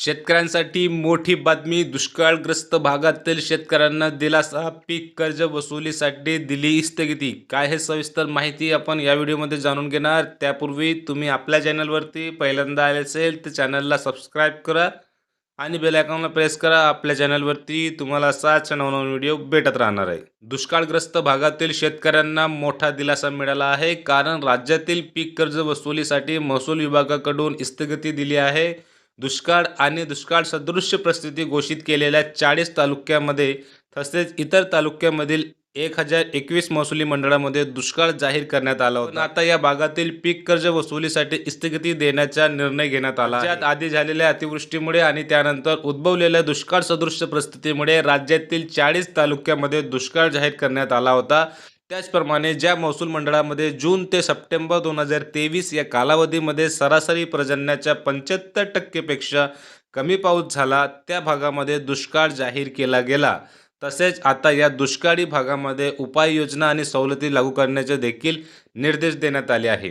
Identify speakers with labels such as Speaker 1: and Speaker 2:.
Speaker 1: शेतकऱ्यांसाठी मोठी बातमी. दुष्काळग्रस्त भागातील शेतकऱ्यांना दिलासा पीक कर्ज वसुलीसाठी दिली स्थगिती. काय हे सविस्तर माहिती आपण या व्हिडिओमध्ये जाणून घेणार. त्यापूर्वी तुम्ही आपल्या चॅनलवरती पहिल्यांदा आले असेल तर चॅनलला सबस्क्राईब करा आणि बेल आयकॉनला प्रेस करा. आपल्या चॅनलवरती तुम्हाला असाच नवनवीन व्हिडिओ भेटत राहणार आहे. दुष्काळग्रस्त भागातील शेतकऱ्यांना मोठा दिलासा मिळाला आहे. कारण राज्यातील पीक कर्ज वसुलीसाठी महसूल विभागाकडून स्थगिती दिली आहे. दुष्काळ आणि दुष्काळ सदृश्य परिस्थिती घोषित केलेल्या चाळीस तालुक्यामध्ये तसेच इतर तालुक्यामधील एक हजार एकवीस महसुली मंडळामध्ये दुष्काळ जाहीर करण्यात आला होता. आता या भागातील पीक कर्ज वसुलीसाठी स्थगिती देण्याचा निर्णय घेण्यात आला त्यात आधी झालेल्या अतिवृष्टीमुळे आणि त्यानंतर उद्भवलेल्या दुष्काळ सदृश्य परिस्थितीमुळे राज्यातील चाळीस तालुक्यामध्ये दुष्काळ जाहीर करण्यात आला होता. त्याचप्रमाणे ज्या महसूल मंडळामध्ये जून ते सप्टेंबर दोन हजार तेवीस या कालावधीमध्ये सरासरी पर्जन्याच्या पंच्याहत्तर टक्केपेक्षा कमी पाऊस झाला त्या भागामध्ये दुष्काळ जाहीर केला गेला. तसेच आता या दुष्काळी भागामध्ये उपाययोजना आणि सवलती लागू करण्याचे देखील निर्देश देण्यात आले आहे.